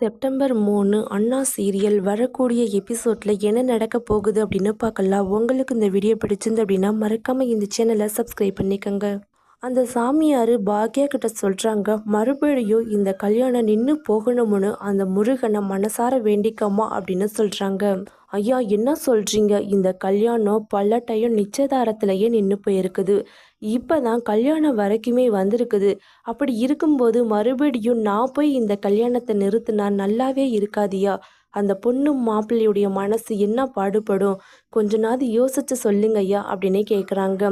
September மூணு அண்ணா serial வரக்கூடிய எபிசோடில் என்ன நடக்க போகுது அப்படின்னு பார்க்கலாம். உங்களுக்கு இந்த வீடியோ பிடிச்சிருந்து அப்படின்னா மறக்காமல் இந்த சேனலை சப்ஸ்கிரைப் பண்ணிக்கோங்க. அந்த சாமியார் பாக்யா கிட்ட சொல்கிறாங்க மறுபடியும் இந்த கல்யாணம் நின்று போகணும்னு அந்த முருகனை மனசார வேண்டிக்கம்மா அப்படின்னு சொல்கிறாங்க ஐயா என்ன சொல்கிறீங்க இந்த கல்யாணம் பல்லட்டையும் நிச்சயதாரத்திலேயே நின்று போயிருக்குது. இப்போ தான் கல்யாணம் வரைக்குமே வந்திருக்குது. அப்படி இருக்கும்போது மறுபடியும் நான் போய் இந்த கல்யாணத்தை நிறுத்தினா நல்லாவே இருக்காதியா? அந்த பொண்ணு மாப்பிள்ளையுடைய மனசு என்ன பாடுபடும்? கொஞ்ச நாள் யோசிச்சு சொல்லுங்க ஐயா அப்படின்னு கேட்குறாங்க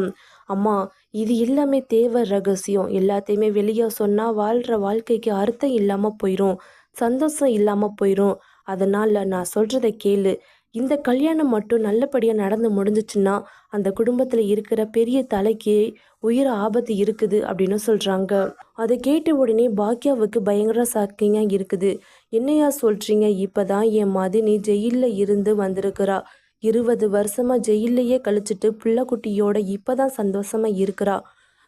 அம்மா இது எல்லாமே தேவை ரகசியம். எல்லாத்தையுமே வெளியே சொன்னால் வாழ்கிற வாழ்க்கைக்கு அர்த்தம் இல்லாமல் போயிடும் சந்தோஷம் இல்லாமல் போயிடும் அதனால் நான் சொல்கிறத கேளு. இந்த கல்யாணம் மட்டும் நல்லபடியாக நடந்து முடிஞ்சிச்சுன்னா அந்த குடும்பத்தில் இருக்கிற பெரிய தலைக்கு உயிர் ஆபத்து இருக்குது அப்படின்னு சொல்கிறாங்க அதை கேட்ட உடனே பாக்யாவுக்கு பயங்கர சாக்கிங்காக இருக்குது. என்னையா சொல்கிறீங்க இப்போ தான் என் மதினி ஜெயிலில் இருந்து வந்திருக்கிறா. இருபது வருஷமாக ஜெயிலையே கழிச்சிட்டு பிள்ளைக்குட்டியோட இப்போ தான் சந்தோஷமாக இருக்கிறா.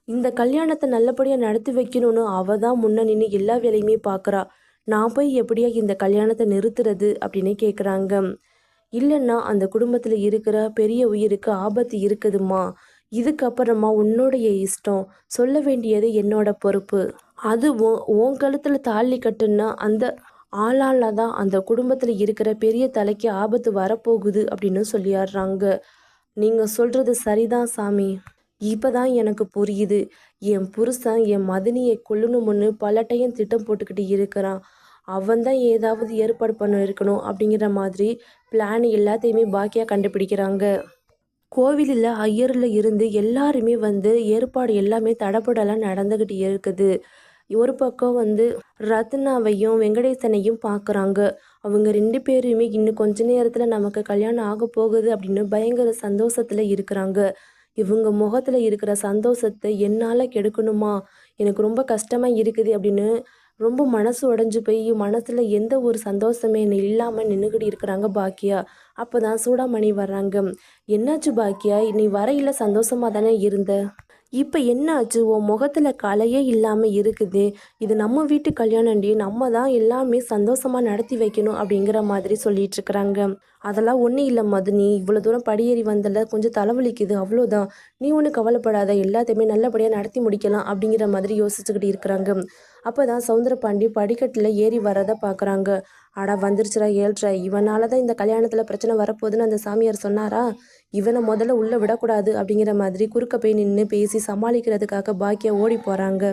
இந்த கல்யாணத்தை நல்லபடியாக நடத்தி வைக்கணும்னு அவள் தான் முன்ன நின்று எல்லா வேலையுமே பார்க்குறா நான் போய் எப்படியா இந்த கல்யாணத்தை நிறுத்துறது அப்படின்னு கேட்குறாங்க இல்லைன்னா அந்த குடும்பத்தில் இருக்கிற பெரிய உயிருக்கு ஆபத்து இருக்குதுமா இதுக்கப்புறமா உன்னுடைய இஷ்டம் சொல்ல வேண்டியது என்னோட பொறுப்பு. அதுவும் உன் கழுத்தில் தாலி கட்டுன்னா அந்த ஆளால தான் அந்த குடும்பத்தில் இருக்கிற பெரிய தலைக்கு ஆபத்து வரப்போகுது அப்படின்னு சொல்லிடுறாங்க நீங்கள் சொல்கிறது சரிதான் சாமி. இப்போ தான் எனக்கு புரியுது. என் புருஷன் என் மதினியை கொல்லணும்னு பலட்டையும் திட்டம் போட்டுக்கிட்டு இருக்கிறான். அவன் தான் ஏதாவது ஏற்பாடு பண்ண இருக்கணும் அப்படிங்கிற மாதிரி பிளான் எல்லாத்தையுமே பாக்கியாக கண்டுபிடிக்கிறாங்க. கோவிலில் ஐயரில் இருந்து எல்லாருமே வந்து ஏற்பாடு எல்லாமே தடப்படலாம் நடந்துக்கிட்டு இருக்குது. ஒரு பக்கம் வந்து ரத்னாவையும் வெங்கடேசனையும் பார்க்குறாங்க அவங்க ரெண்டு பேருமே இன்னும் கொஞ்ச நேரத்தில் நமக்கு கல்யாணம் ஆக போகுது அப்படின்னு பயங்கர சந்தோஷத்தில் இருக்கிறாங்க. இவங்க முகத்தில் இருக்கிற சந்தோஷத்தை என்னால் கெடுக்கணுமா? எனக்கு ரொம்ப கஷ்டமாக இருக்குது அப்படின்னு ரொம்ப மனசு உடஞ்சி போய் மனசில் எந்த ஒரு சந்தோஷமே இல்லாமல் நின்றுக்கிட்டு இருக்கிறாங்க பாக்கியா. அப்போ தான் சூடாமணி வர்றாங்க. என்னாச்சு பாக்கியா? நீ வரையில் சந்தோஷமாக தானே இருந்த? இப்போ என்ன ஆச்சு உன் முகத்தில் கலையே இல்லாமல் இருக்குது. இது நம்ம வீட்டு கல்யாணம்டி நம்ம தான் எல்லாமே சந்தோஷமாக நடத்தி வைக்கணும் அப்படிங்கிற மாதிரி சொல்லிட்டு இருக்கிறாங்க. அதெல்லாம் ஒன்றும் இல்லை மது. நீ இவ்வளோ தூரம் படியேறி வந்தல. கொஞ்சம் தலைவலிக்குது. அவ்வளோதான் நீ ஒன்றும் கவலைப்படாத. எல்லாத்தையுமே நல்லபடியாக நடத்தி முடிக்கலாம் அப்படிங்கிற மாதிரி யோசிச்சுக்கிட்டு இருக்கிறாங்க. அப்போ தான் சவுந்தரபாண்டி படிக்கட்டில் ஏறி வரதை பார்க்குறாங்க ஆடா வந்துருச்சுரா ஏழ்றா. இவனால தான் இந்த கல்யாணத்தில் பிரச்சனை வரப்போகுதுன்னு அந்த சாமியார் சொன்னாரா? இவனை முதல்ல உள்ளே விடக்கூடாது அப்படிங்கிற மாதிரி குறுக்க போய் நின்று பேசி சமாளிக்கிறதுக்காக பாக்கியா ஓடி போகிறாங்க